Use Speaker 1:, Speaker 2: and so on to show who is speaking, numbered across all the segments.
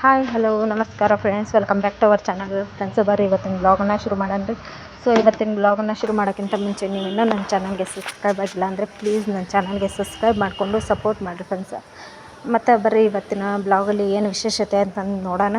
Speaker 1: Hi hello ನಮಸ್ಕಾರ friends welcome back to our channel friends ಬರ್ರಿ ಇವತ್ತಿನ ಬ್ಲಾಗನ್ನು ಶುರು ಮಾಡೋಣ ಸೊ ಇವತ್ತಿನ ಬ್ಲಾಗನ್ನ ಶುರು ಮಾಡೋಕ್ಕಿಂತ ಮುಂಚೆ ನೀವು ಇನ್ನೂ ನನ್ನ ಚಾನಲ್ಗೆ ಸಬ್ಸ್ಕ್ರೈಬ್ ಆಗಿಲ್ಲ ಅಂದರೆ ಪ್ಲೀಸ್ ನನ್ನ ಚಾನಲ್ಗೆ ಸಬ್ಸ್ಕ್ರೈಬ್ ಮಾಡಿಕೊಂಡು ಸಪೋರ್ಟ್ ಮಾಡಿರಿ ಫ್ರೆಂಡ್ಸ್ ಮತ್ತು ಬರ್ರಿ ಇವತ್ತಿನ ಬ್ಲಾಗಲ್ಲಿ ಏನು ವಿಶೇಷತೆ ಅಂತಂದು ನೋಡೋಣ.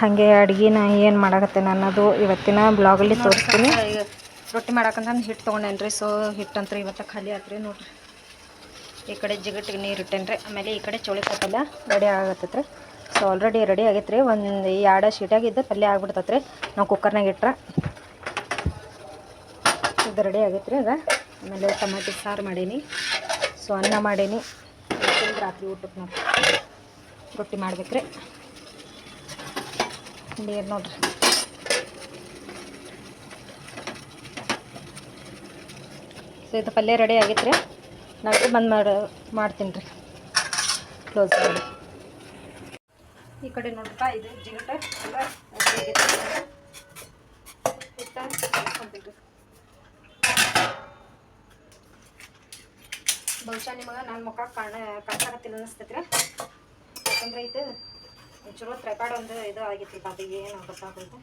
Speaker 1: ಹಾಗೆ ಅಡುಗೆನ ಏನು ಮಾಡಾಕತ್ತೇನೆ ಅನ್ನೋದು ಇವತ್ತಿನ ಬ್ಲಾಗಲ್ಲಿ ತೋರಿಸ್ತೀನಿ. ರೊಟ್ಟಿ ಮಾಡಕ್ಕಂತಂದು ಹಿಟ್ಟು ತೊಗೊಂಡೇನ್ರಿ. ಸೊ ಹಿಟ್ಟಂತ್ರಿ ಇವತ್ತು ಖಾಲಿ ಆತ್ರಿ ನೋಡ್ರಿ. ಈ ಕಡೆ ಜಿಗಟ್ಟಿಗೆ ನೀರು ಇಟ್ಟೇನ್ರಿ. ಆಮೇಲೆ ಈ ಕಡೆ ಚೌಳಿ ಪಲ್ಯ ರೆಡಿ ಆಗತ್ತೈತ್ರಿ. ಸೊ ಆಲ್ರೆಡಿ ರೆಡಿ ಆಗೈತ್ರಿ. ಒಂದು ಎರಡು ಶೀಟಾಗಿದ್ದು ಪಲ್ಯ ಆಗ್ಬಿಡ್ತೈತ್ರಿ. ನಾವು ಕುಕ್ಕರ್ನಾಗ ಇಟ್ರೆ ಇದು ರೆಡಿ ಆಗೈತ್ರಿ ಈಗ ಆಮೇಲೆ ಟಮಾಟಿ ಸಾರು ಮಾಡೀನಿ. ಸೊ ಅನ್ನ ಮಾಡೀನಿ. ರಾತ್ರಿ ಊಟಕ್ಕೆ ನೋಡಿ ರೊಟ್ಟಿ ಮಾಡ್ಬೇಕ್ರಿ. ನೀರು ನೋಡ್ರಿ. ಸೊ ಇದು ಪಲ್ಯ ರೆಡಿ ಆಗೈತೆ ರೀ ಬಂದ್ ಮಾಡಿ, ಮಾಡ್ತೀನಿ ರೀ. ಕ್ಲೋಸ್ ಮಾಡಿ. ಈ ಕಡೆ ನೋಡ್ರಪ್ಪ, ಇದು ಜಿಗಟೆ ಎಲ್ಲ. ಬಹುಶಃ ನಿಮಗೆ ನನ್ನ ಮುಖ ಕಾಣ, ಕಾಣಿಸಾಕತ್ತಿಲ್ಲ ಅನಿಸ್ತೈತಿ ರೀ ಯಾಕಂದ್ರೆ ಇದು ಚಲೋ ತ್ರೆಪಾಡ್ ಒಂದು ಇದು ಆಗೈತಿ ಅದು ಏನು ಗೊತ್ತಾಗೈತೆ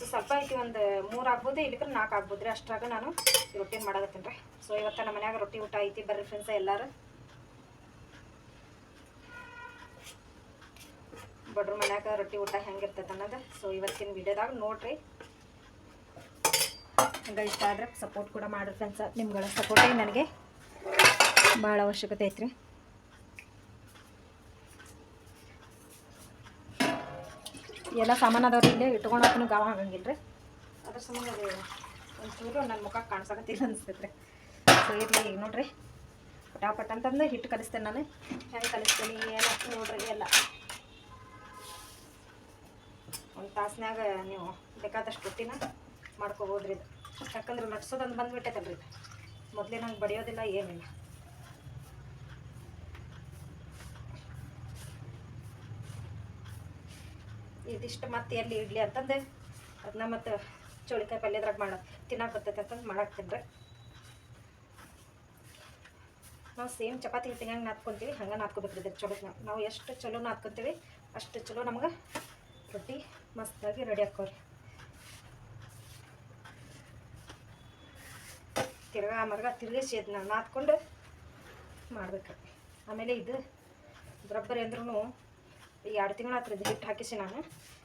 Speaker 1: ಸೊ ಸ್ವಲ್ಪ ಐತಿ, ಒಂದು ಮೂರು ಆಗ್ಬೋದು ಇಲ್ಲಿಕ್ರೆ ನಾಲ್ಕು ಆಗ್ಬೋದು ರೀ ಅಷ್ಟ್ರಾಗ ನಾನು ರೊಟ್ಟಿ ರೊಟ್ಟಿನ ಮಾಡಕತ್ತೀನಿ ರೀ. ಸೊ ಇವತ್ತು ನಮ್ಮ ಮನ್ಯಾಗ ರೊಟ್ಟಿ ಊಟ ಐತಿ ಬರ್ರಿ ಫ್ರೆಂಡ್ಸ್ ಎಲ್ಲರೂ. ಬಡ್ರ ಮನ್ಯಾಗ ರೊಟ್ಟಿ ಊಟ ಹೆಂಗಿರ್ತೈತೆ ಅನ್ನೋದು. ಸೊ ಇವತ್ತಿನ ವಿಡಿಯೋದಾಗ ನೋಡ್ರಿ. ಹಂಗೆ ಇಷ್ಟ ಆದ್ರೆ ಸಪೋರ್ಟ್ ಕೂಡ ಮಾಡ್ರಿ ಫ್ರೆಂಡ್ಸ್ ನಿಮ್ಗಳ ಸಪೋರ್ಟೇ ನನಗೆ ಭಾಳ ಅವಶ್ಯಕತೆ ಐತ್ರಿ. ಎಲ್ಲ ಸಾಮಾನು ಅದಾವ್ರಿ ಇಲ್ಲೇ ಇಟ್ಕೊಳಕ್ಕೂ ಗಾವ ಆಗಂಗಿಲ್ಲ ರೀ ಅದ್ರ ಸಂಬಂಧ ಅದು ಒಂಚೂರು ನನ್ನ ಮುಖ ಕಾಣಿಸಕತ್ತಿಲ್ಲ ಅನಿಸ್ತೈತೆ. ರೀ ಸೊ, ಇರಲಿ ಈಗ ನೋಡಿರಿ. ಪಟಾಪಟ್ ಅಂತಂದು ಹಿಟ್ಟು ಕಲಿಸ್ತೇನೆ ನಾನು. ಹೆಂಗೆ ಕಲಿಸ್ತೇನೆ, ಏನು ನೋಡ್ರಿ ಎಲ್ಲ. ಒಂದು ತಾಸಿನಾಗ ನೀವು ಬೇಕಾದಷ್ಟು ರೊಟ್ಟಿನ ಮಾಡ್ಕೋಬೋದ್ರಿ ಇದು. ಯಾಕಂದ್ರೆ ಲಟ್ಸೋದೊಂದು ಬಂದ್ಬಿಟ್ಟೈತಲ್ರಿ ಮೊದಲೇ ನಂಗೆ ಬಡಿಯೋದಿಲ್ಲ, ಏನಿಲ್ಲ. ಇದಿಷ್ಟು ಮತ್ತೆ ಎಲ್ಲಿ ಇಡ್ಲಿ ಅಂತಂದು ಅದನ್ನ ಮತ್ತು ಚೋಳಿಕಾಯಿ ಪಲ್ಯದ್ರಾಗ ಮಾಡೋದು ತಿನ್ನಕ್ಕೆ ಬರ್ತೈತೆ ಅಂತಂದು ಮಾಡಾಕ್ತೀನಿ ರೀ ನಾವು ಸೇಮ್ ಚಪಾತಿ ಹಿಟ್ಟಿಗೆ ಹೆಂಗೆ ನಾದ್ಕೊತೀವಿ, ಹಂಗೆ ನಾದ್ಕೋಬೇಕು ಇದ್ರ ಚಲೋ ನಾವು. ನಾವು ಎಷ್ಟು ಚಲೋ ನಾದ್ಕೊತೀವಿ, ಅಷ್ಟು ಚಲೋ ನಮ್ಗೆ ರೊಟ್ಟಿ ಮಸ್ತಾಗಿ ರೆಡಿ ಹಾಕೋರಿ ತಿರ್ಗಾ ಮರ್ಗ ತಿರುಗಿಸಿ ಅದನ್ನ ನಾದ್ಕೊಂಡು ಮಾಡ್ಬೇಕು ಆಮೇಲೆ ಇದು ರಬ್ಬರಿ ಅಂದ್ರೂ ಎರಡು ತಿಂಗಳು ಆತ್ರಿ ಹಾಕಿಸಿ ನಾನು.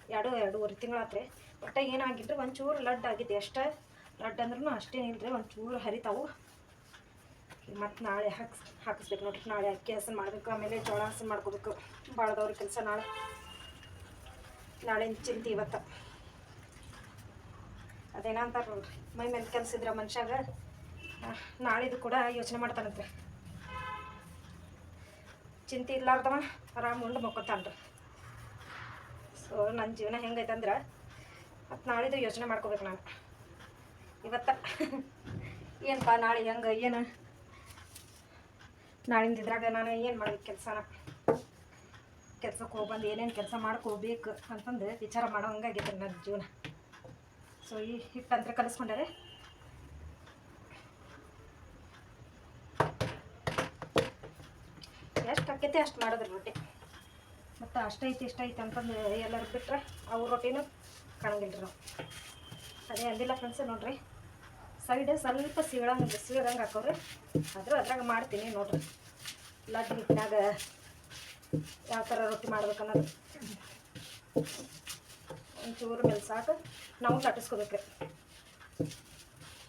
Speaker 1: ಎರಡು, ಎರಡೂವರೆ ತಿಂಗಳು ಆತ್ರಿ. ಒಟ್ಟು ಏನಾಗಿದ್ರೆ ಒಂಚೂರು ಲಡ್ ಆಗಿದೆ. ಅಷ್ಟೇ ಲಡ್ ಅಂದ್ರೂ ಅಷ್ಟೇನಿಲ್ರಿ ಒಂಚೂರು ಹರಿತಾವು. ಮತ್ತು ನಾಳೆ ಹಾಕ್ಸ್, ಹಾಕಿಸ್ಬೇಕು ನೋಡ್ರಿ. ನಾಳೆ ಅಕ್ಕಿ ಹಸನ್ ಮಾಡಬೇಕು, ಆಮೇಲೆ ಜೋಳ ಹಸನ್ ಮಾಡ್ಕೋಬೇಕು. ಭಾಳದವ್ರ ಕೆಲಸ ನಾಳೆ. ನಾಳೆ ಚಿಂತೆ ಇವತ್ತು. ಅದೇನಂತಾರೆ ನೋಡ್ರಿ. ಮೈ ಮೇಲೆ ಕೆಲಸ ಇದ್ರೆ ಮನುಷ್ಯಾಗ ನಾಳಿದು ಕೂಡ ಯೋಚನೆ ಮಾಡ್ತಾನಂತೆ ಚಿಂತೆ ಇರ್ಲಾರ್ದವ, ಆರಾಮ್ ಉಂಡು ಮಕ್ಕೊತಾನ್ರಿ. ಸೊ ನನ್ನ ಜೀವನ ಹೆಂಗೈತೆ ಅಂದ್ರೆ ಮತ್ತು ನಾಳಿದು ಯೋಚನೆ ಮಾಡ್ಕೋಬೇಕು ನಾನು. ಇವತ್ತ ಏನಪ್ಪ ನಾಳೆ ಹೆಂಗೆ, ಏನು? ನಾಳಿಂದ ಇದ್ರಾಗ ನಾನು ಏನು ಮಾಡ್ಬೇಕು ಕೆಲಸನ? ಕೆಲ್ಸಕ್ಕೆ ಹೋಗ್ಬಂದು ಏನೇನು ಕೆಲಸ ಮಾಡ್ಕೋಬೇಕು ಅಂತಂದು ವಿಚಾರ ಮಾಡೋ ಹಂಗಾಗಿತ್ತು ನನ್ನ ಜೀವನ. ಸೊ ಈ ಹಿಟ್ಟಂತ್ರ ಕಲಿಸ್ಕೊಂಡರೆ? ಎಷ್ಟು ಆಕೈತಿ ಅಷ್ಟು ಮಾಡೋದ್ರ ರೊಟ್ಟಿ ಮತ್ತು ಅಷ್ಟೈತಿ ಇಷ್ಟೈತಿ ಅಂತಂದು ಎಲ್ಲರೂ ಬಿಟ್ಟರೆ ಅವ್ರ ರೊಟ್ಟಿನೂ ಕಾಣಂಗಿಲ್ಲ ನಾವು. ಅದೇ ಅಲ್ಲಿಲ್ಲ ಫ್ರೆಂಡ್ಸ್ ನೋಡ್ರಿ ಸೈಡ್ ಸ್ವಲ್ಪ ಸೀಳಂಗೆ ಸೀಳಂಗೆ ಹಾಕೋರಿ. ಆದರೂ ಅದ್ರಾಗ ಮಾಡ್ತೀನಿ ನೋಡ್ರಿ. ಲಡ್ಡು ಹಿಟ್ಟಿನಾಗ ಯಾವ ಥರ ರೊಟ್ಟಿ ಮಾಡ್ಬೇಕು ಅನ್ನೋದು. ಒಂಚೂರು ಮೇಲೆ ಸಾಕು ನಾವು ಲಟ್ಟಿಸ್ಕೋಬೇಕು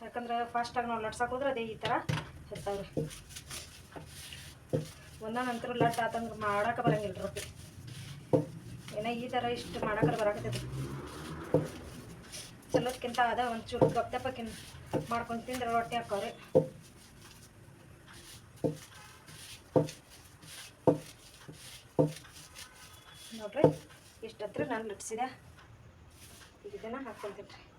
Speaker 1: ಯಾಕಂದ್ರೆ ಫಾಸ್ಟಾಗಿ ನಾವು ಲಟ್ಸಕ್ಕೆ ಹೋದ್ರೆ ಅದೇ ಈ ಥರ ಇರ್ತಾವೆ ರೀ ಒಂದ ನಂತರ ಲಟ್ ಆತಂದ್ರೆ ಮಾಡಕ್ಕೆ ಬರಂಗಿಲ್ಲ ರೊಟ್ಟಿ. ಏನೋ ಈ ಥರ ಇಷ್ಟು ಮಾಡಕ್ಕೆ ಬರಾಕತ್ತೈತಿ. ಚಲೋದ್ಕಿಂತ ಅದ ಒಂಚೂರು ಗಪ್ತಪ್ಪಕ್ಕಿಂತ ಮಾಡ್ಕೊಂಡು ತಿಂದ್ರೆ ರೊಟ್ಟಿ ಹಾಕೋರಿ. ನೋಡ್ರಿ, ಇಷ್ಟತ್ರ ನಾನು ಲಟ್ಸಿದೆ. ಇದನ್ನ ರೀ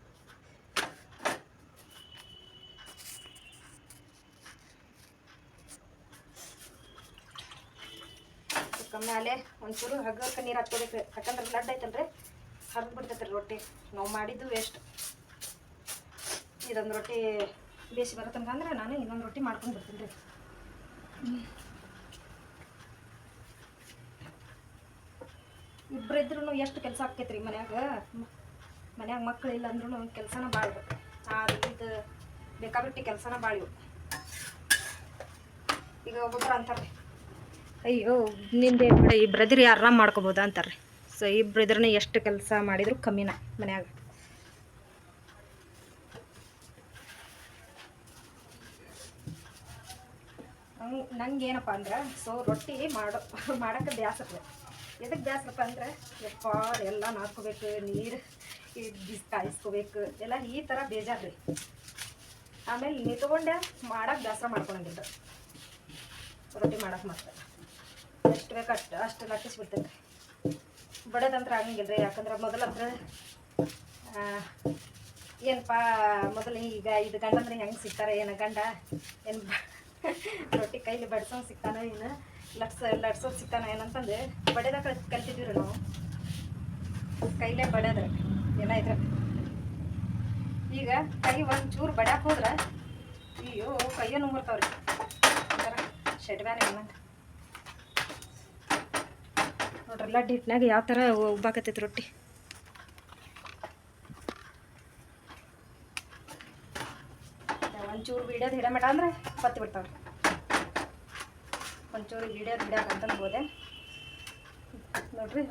Speaker 1: ಮೇಲೆ ಒಂಚೂರು ಹಗ್ಗಕ್ಕೆ ನೀರು ಹಾಕ್ಕೋಬೇಕು. ಯಾಕಂದ್ರೆ ಲಡ್ ಐತಲ್ರಿ. ಹರಿದು ಬಿಡ್ತೈತೆ ರೊಟ್ಟಿ. ನಾವು ಮಾಡಿದ್ದು ವೇಸ್ಟ್ ಇದೊಂದು ರೊಟ್ಟಿ ಬೇಸಿ ಅಂದ್ರೆ ನಾನು ಇನ್ನೊಂದು ರೊಟ್ಟಿ ಮಾಡ್ಕೊಂಡು ಬರ್ತೀನಿ ರೀ. ಇಬ್ಬರಿದ್ರು ಎಷ್ಟು ಕೆಲಸ ಆಕೈತ್ರಿ ಮನ್ಯಾಗ? ಮನ್ಯಾಗ ಮಕ್ಕಳು ಇಲ್ಲ ಅಂದ್ರೂ ಕೆಲಸನ ಭಾಳ ಆ ಇದು ಕೆಲಸನ ಭಾಳ ಇವು. ಈಗ ಒಬ್ಬೊಬ್ರು ಅಂತಾರೆ ಅಯ್ಯೋ, ನಿಂದೆ ಈ ಬ್ರದರ್ ಆರಾಮ್ ಮಾಡ್ಕೋಬೋದಾ ಅಂತಾರೆ ಸೊ ಇಬ್ರು ಇದ್ರನ್ನ ಎಷ್ಟು ಕೆಲಸ ಮಾಡಿದ್ರು ಕಮ್ಮಿನ ಮನ್ಯಾಗ. ನಂಗೆ ನಂಗೆ ಏನಪ್ಪ ಅಂದ್ರೆ ಸೊ ರೊಟ್ಟಿ ಮಾಡೋ, ಮಾಡೋಕ್ಕೆ ಬ್ಯಾಸಪ್ಪ ಎದಕ್ಕೆ ಬ್ಯಾಸಪ್ಪ ಅಂದ್ರೆ, ಯಪ್ಪ ಎಲ್ಲ ನಾದ್ಕೋಬೇಕು, ನೀರು ಬಿಸಿ ಕಾಯಿಸ್ಕೋಬೇಕು, ಎಲ್ಲ ಈ ಥರ ಬೇಜಾರು ರೀ ಆಮೇಲೆ ನಿಂತ್ಕೊಂಡೆ ಮಾಡಕ್ಕೆ ಬೇಸರ ಮಾಡ್ಕೊಂಡಿದ್ದೆ ರೊಟ್ಟಿ ಮಾಡೋಕೆ ಮತ್ತೆ. ಕಟ್ ಅಷ್ಟು ಅಷ್ಟು ಬಡದಂತ್ರ ಆಗಂಗಿಲ್ಲ ರೀ ಯಾಕಂದ್ರೆ ಮೊದಲಂದ್ರೆ ಏನಪ್ಪ, ಮೊದಲು ಈಗ ಇದು ಗಂಡ ಅಂದ್ರೆ ಹೆಂಗೆ ಸಿಗ್ತಾರೆ, ಏನು ಗಂಡ, ಏನು ರೊಟ್ಟಿ ಕೈಲಿ ಬಡ್ಸೋಂಗೆ ಸಿಗ್ತಾನೋ ಏನು, ಲಟ್ಸ ಲಟ್ಸೋದು ಸಿಗ್ತಾನೋ ಏನಂತಂದು ಬಡದ ಕಲ್ ಕಲ್ತಿದ್ವಿ ರೀ ನಾವು. ಕೈಲೇ ಬಡ್ಯದ್ರೆ ಏನಾಯ್ತು ಈಗ ಕೈ ಒಂದು ಚೂರು ಬಡ್ಯಾಕ ಹೋದ್ರೆ, ಅಯ್ಯೋ, ಕೈಯೋ ನುಂಗಿರ್ತಾವ್ರಿ. ಒಂಥರ ಶೆಡ್ಬ್ಯಾನೆ ಏನಂತ ನೋಡ್ರಿ, ಲಡ್ಡು ಹಿಟ್ನಾಗ ಯಾವ ಥರ ಉಬ್ಬಾಕತ್ತೈತಿ ರೊಟ್ಟಿ? ಒಂಚೂರು ಬಿಡೋದು ಮೇಡ ಅಂದ್ರೆ ಪತ್ತಿ ಬಿಡ್ತಾವ್ರಿ. ಒಂಚೂರು ಬಿಡೋದು ಹಿಡಕ್ಕೆ ಅಂತಂದು ಹೋದೆ ನೋಡ್ರಿ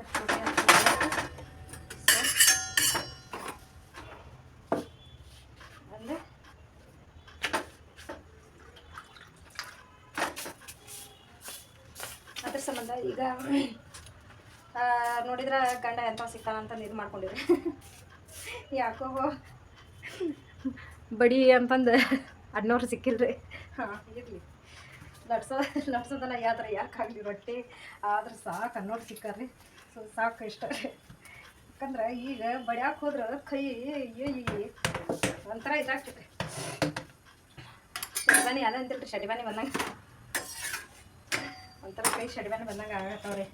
Speaker 1: ಅಂದ್ರೆ ಸಂಬಂಧ ಈಗ ನೋಡಿದ್ರೆ ಗಂಡ ಎಂತ ಸಿಗ್ತಾನಂತ ಇದು ಮಾಡ್ಕೊಂಡಿರಿ ಯಾಕೋ. ಬಡಿ ಅಂತಂದು ಅಣ್ಣವ್ರು ಸಿಕ್ಕಿಲ್ರಿ. ಹಾಂ ಇರಲಿ. ಲಟ್ಸೋ ಲಟ್ಸೋದೆಲ್ಲ ಯಾವ್ದಾರ ಯಾಕಾಗಲಿ ರೊಟ್ಟಿ? ಆದ್ರೆ ಸಾಕು ಅನ್ನೋರು ಸಿಕ್ಕಾರ್ರಿ. ಸೊ ಸಾಕು ಇಷ್ಟ ರೀ. ಯಾಕಂದ್ರೆ ಈಗ ಬಡ್ಯಾಕೆ ಹೋದ್ರೆ ಕೈ ಅಯ್ಯೋ ಒಂಥರ ಇದಾಗ್ತೈತೆ ಶಡಿಬಾನಿ ಅಲ್ಲ ಅಂತಿಲ್ರಿ ಶಡಿಬಾನಿ ಬಂದಂಗೆ. ಒಂಥರ ಕೈ ಶಡಿಬಾನಿ ಬಂದಂಗೆ ಆಗತ್ತವ್ರಿ.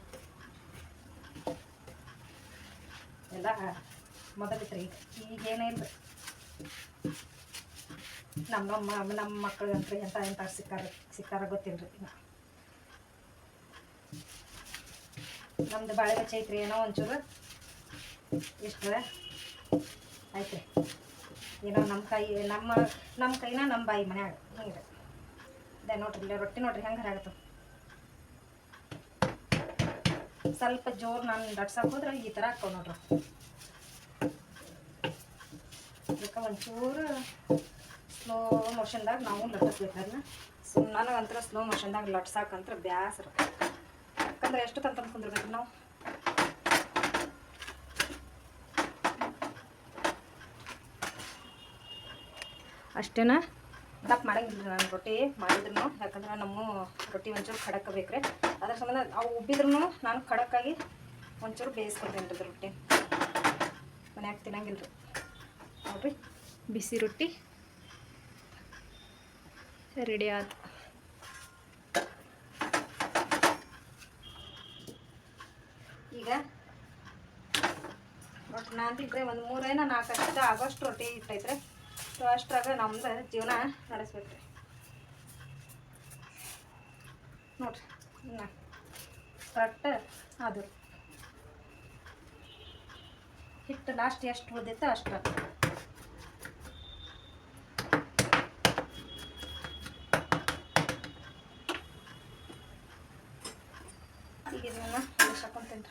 Speaker 1: ಎಲ್ಲ ಮೊದಲಿತ್ತು ರೀ ಈಗ ಏನಿಲ್ಲ ನಮ್ಮ ನಮ್ಮ ನಮ್ಮ ಮಕ್ಕಳಿಗಂತ್ರಿ ಎಂಥ ಎಂಥ ಸಿಕ್ಕಾರ ಸಿಕ್ಕಾರ ಗೊತ್ತಿಲ್ಲ ರೀ ನಮ್ದು ಬಾಳೆ ಬಚ್ಚ ಐತ್ರಿ, ಏನೋ ಒಂಚೂರು. ಇಷ್ಟು ಐತೆ ಏನೋ ನಮ್ಮ ಕೈ, ನಮ್ಮ ನಮ್ಮ ಕೈನ ನಮ್ಮ ಬಾಯಿ ಮನ್ಯಾಗ. ಹಿಂಗೆ ಅದೇ ನೋಡ್ರಿ, ಇಲ್ಲೇ ರೊಟ್ಟಿ ನೋಡ್ರಿ ಹೆಂಗೆ ಸ್ವಲ್ಪ ಜೋರು ನಾನು ಲಟ್ಸಕ್ಕೆ ಹೋದ್ರೆ ಈ ಥರ ಹಾಕೋ ನೋಡ್ರಿ. ಅದಕ್ಕೆ ಒಂಚೂರು ಸ್ಲೋ ಮೋಷನ್ದಾಗ ನಾವು ಲಟ್ಟಿಸ್ಬೇಕು ಅದನ್ನ ಸೊ ನನಗಂತರ ಸ್ಲೋ ಮೋಷನ್ದಾಗ ಲಟ್ಸಾಕಂತ್ರ ಬ್ಯಾಸರ. ಯಾಕಂದ್ರೆ ಎಷ್ಟು ತಂತ ಕುಂದಿರ್ಬೇಕು ನಾವು? ಅಷ್ಟೇನಾ? ದಪ್ಪ ಮಾಡಂಗಿಲ್ಲ ನಾನು ರೊಟ್ಟಿ ಮಾಡಿದ್ರು ಯಾಕಂದ್ರೆ ನಮ್ಮ ರೊಟ್ಟಿ ಒಂಚೂರು ಖಡಕ್ ಬೇಕ್ರಿ. ಅದ್ರ ಸಂಬಂಧ ಅವು ಉಬ್ಬಿದ್ರು ನಾನು ಖಡಕ್ಕಾಗಿ ಒಂಚೂರು ಬೇಯಿಸ್ಕೊಳ್ತೇನೆ ರೀ ರೊಟ್ಟಿ. ಮನ್ಯಾಗ ತಿನ್ನಂಗಿಲ್ಲ ರೀ ನೋಡ್ರಿ. ಬಿಸಿ ರೊಟ್ಟಿ. ರೆಡಿ ಆಯ್ತು ಈಗ ಒಟ್ಟು ನಾನಿದ್ರೆ ಒಂದು ಮೂರೇನ ನಾಲ್ಕು ಅಷ್ಟು ಆಗೋಷ್ಟು ರೊಟ್ಟಿ ಇಟ್ಟೈತ್ರಿ. ಸೊ ಅಷ್ಟ್ರಾಗ ನಮ್ದು ಜೀವನ ನಡೆಸ್ಬೇಕ್ರಿ. ನೋಡ್ರಿ. ಕರೆಕ್ಟ್ ಅದು ಹಿಟ್ಟು ಲಾಸ್ಟ್ ಎಷ್ಟು ಉಳಿದೈತೆ ಅಷ್ಟು ಈಗ ಇದನ್ನ ಹಾಕೊಂತೀನಿ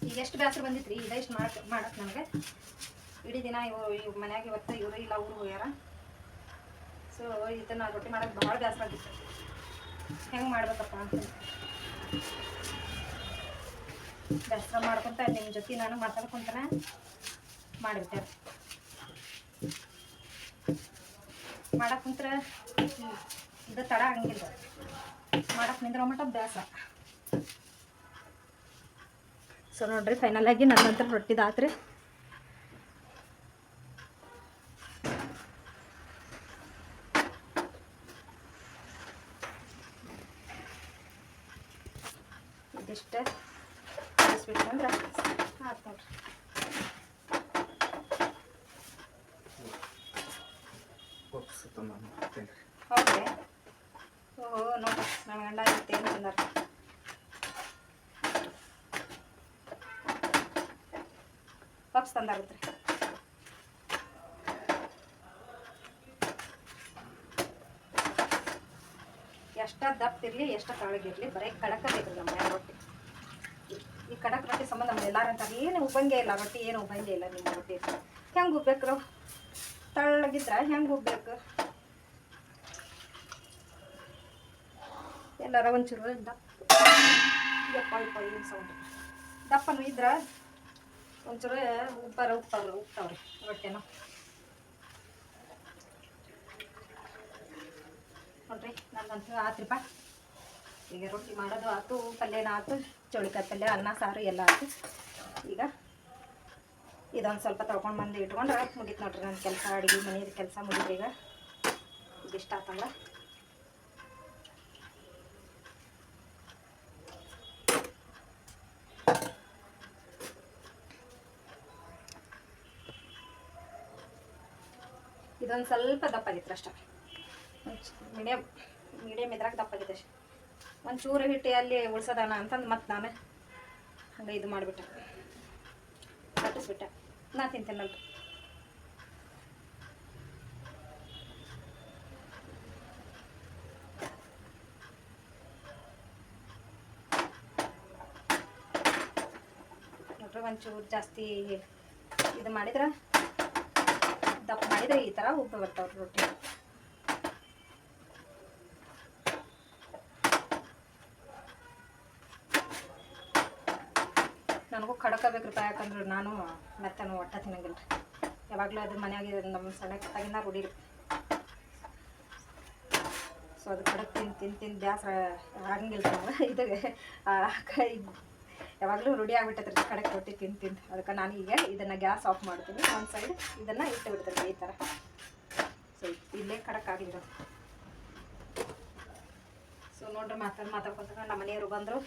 Speaker 1: ರೀ ಎಷ್ಟು ಬೇಸರ ಬಂದಿತ್ತು ರೀ ಇದೆಷ್ಟು ಮಾಡಕ್ ಮಾಡಕ್ಕೆ ನನಗೆ ಇಡೀ ದಿನ ಇವು, ಇವ್ ಮನ್ಯಾಗ ಇವತ್ತು ಇವರು ಇಲ್ಲ ಅವ್ರು ಹೋಗ್ಯಾರ. ಸೊ ಇದನ್ನ ರೊಟ್ಟಿ ಮಾಡಕ್ ಭಾಳ ಬೇಸರ ಆಗಿತ್ತು. ಹೆಂಗೆ ಮಾಡ್ಬೇಕಪ್ಪ ಅಂತ ಬೇಸರ ಮಾಡ್ಕೊಂತ ನಿಮ್ಮ ಜೊತೆ ನಾನು ಮಾತಾಡ್ಕೊಂತನ ಮಾಡಿಬಿಟ್ಟೆ ಮಾಡಕ್ಕೆ ಕುಂತ್ರ ಇದು ತಡ ಹಂಗಿಲ್ಲ. ಮಾಡಕ್ಕೆ ನಿಂದ್ರ ಮಟ್ಟ ಬೇಸರ ಸೊ ನೋಡ್ರಿ ಫೈನಲ್ ಆಗಿ ನನ್ನ ನಂತರ ರೊಟ್ಟಿದಾತ್ರಿ ಇದಿಷ್ಟ. ಅಂದ್ರೆ ಆಯ್ತು ನೋಡ್ರಿ. ಹೌದ್ರಿ. ಓಹೋ ನೋಡಿ ನಮ್ಮ ಗಂಡ ಇರ್ತೇನೆ ಏನು ತಿಂದಾರ ತಂದಾಗುತ್ತೆ. ಎಷ್ಟ ದಪ್ಪ ಇರಲಿ, ಎಷ್ಟ ತಳಗಿರಲಿ ಬರೀ ಕಡಕ ಬೇಕು ನಮ್ಮ ರೊಟ್ಟಿ. ಈ- ಕಡಕ ರೊಟ್ಟಿ ಸಂಬಂಧ ನಮ್ಮ ಎಲ್ಲಾರು ಅಂತಾರೆ, ಏನು ಉಬ್ಬಂಗೆ ಇಲ್ಲ, ರೊಟ್ಟಿ ಏನು ಉಬ್ಬಂಗೆ ಇಲ್ಲ ನಿಮ್ಮ ರೊಟ್ಟಿ. ಹೆಂಗೆ ಉಬ್ಬೇಕ್ರು? ತಳ್ಳಗಿದ್ರ ಹೆಂಗೆ ಉಬ್ಬೇಕು? ಎಲ್ಲಾರ ಒಂಚೂರು ದಪ್ಪ. ಸೌಂಡ್. ದಪ್ಪನು ಇದ್ರ ಒಂಚೂರು ಉಪ್ಪಾರ ಉಪ್ಪಾರ ಉಪ್ತಾವ್ರಿ ರೊಟ್ಟಿನ. ನೋಡ್ರಿ, ನಂದಂತೂ ಆತ್ರಿಪ್ಪ. ಈಗ ರೊಟ್ಟಿ ಮಾಡೋದು ಆತು, ಪಲ್ಯನ ಆಯ್ತು ಚೌಳಿಕಾಯಿ ಪಲ್ಯ, ಅನ್ನ, ಸಾರು ಎಲ್ಲ ಆತು. ಈಗ ಇದೊಂದು ಸ್ವಲ್ಪ ತೊಳ್ಕೊಂಡು ಬಂದು ಇಟ್ಕೊಂಡ್ರೆ ಮುಗೀತು ನೋಡ್ರಿ ನನ್ನ ಕೆಲಸ, ಅಡುಗೆ ಮನೆಯದು ಕೆಲಸ ಮುಗೀತು ಈಗ. ಇದಿಷ್ಟ ಆತಂದ್ರೆ. ಇದೊಂದು ಸ್ವಲ್ಪ ದಪ್ಪ ಆಗಿತ್ತು ಅಷ್ಟೇ ಮೀಡಿಯಮ್ ಮೀಡಿಯಮ್ ಇದ್ರಾಗ ದಪ್ಪ ಆಗಿತ್ತು ಅಷ್ಟೇ. ಒಂದು ಚೂರು ಹಿಟ್ಟು ಅಲ್ಲಿ ಉಳ್ಸೋದಣ ಅಂತಂದು ಮತ್ತೆ ನಾನು ಹಂಗೆ ಇದು ಮಾಡಿಬಿಟ್ಟೆ. ಕಟ್ಟಿಸ್ಬಿಟ್ಟೆ. ನಾ ತಿಂತೇನಲ್ರಿ ನೋಡ್ರಿ ಒಂಚೂರು ಜಾಸ್ತಿ ಇದು ಮಾಡಿದ್ರೆ ದಪ್ಪ ಮಾಡಿದ್ರೆ ಈ ಥರ ಉಪ್ಪು ಬರ್ತಾವ್ರಿ ರೊಟ್ಟಿ ನನಗೂ ಖಡಕ ಬೇಕ್ರಿಪ್ಪ ಯಾಕಂದ್ರೆ ನಾನು ಮೆತ್ತನು ಒಟ್ಟ ತಿನ್ನಂಗಿಲ್ಲ ರೀ ಯಾವಾಗಲೂ ಅದು ಮನೆಯಾಗ ನಮ್ಮ ಸಣ್ಣ ರೂಢಿ ರೀ. ಸೊ ಅದು ಕಡಕ್ ತಿಂದು ತಿಂದು ತಿಂದು ಬೇಸರ ಆಗಂಗಿಲ್ಲ ಕ- ಇದ್- ಯಾವಾಗಲೂ ರೂಢಿ ಆಗ್ಬಿಟ್ಟೈತೆ ರೀ ಖಡಕ್ ರೊಟ್ಟಿ ತಿಂದು ತಿಂದು. ಅದಕ್ಕೆ ನಾನು ಈಗ ಇದನ್ನು ಗ್ಯಾಸ್ ಆಫ್ ಮಾಡ್ತೀನಿ. ಒಂದು ಸೈಡ್ ಇದನ್ನು ಇಟ್ಟು ಬಿಡ್ತೀನಿ ಈ ಥರ ಸೊ ಇಲ್ಲೇ ಖಡಕ್ ಆಗಿರೋದು. ಸೊ ನೋಡ್ರಿ, ಮಾತಾಡಿ ಮಾತಾಡ್ಕೊತ ನಮ್ಮ ಮನೆಯವರು ಬಂದರು.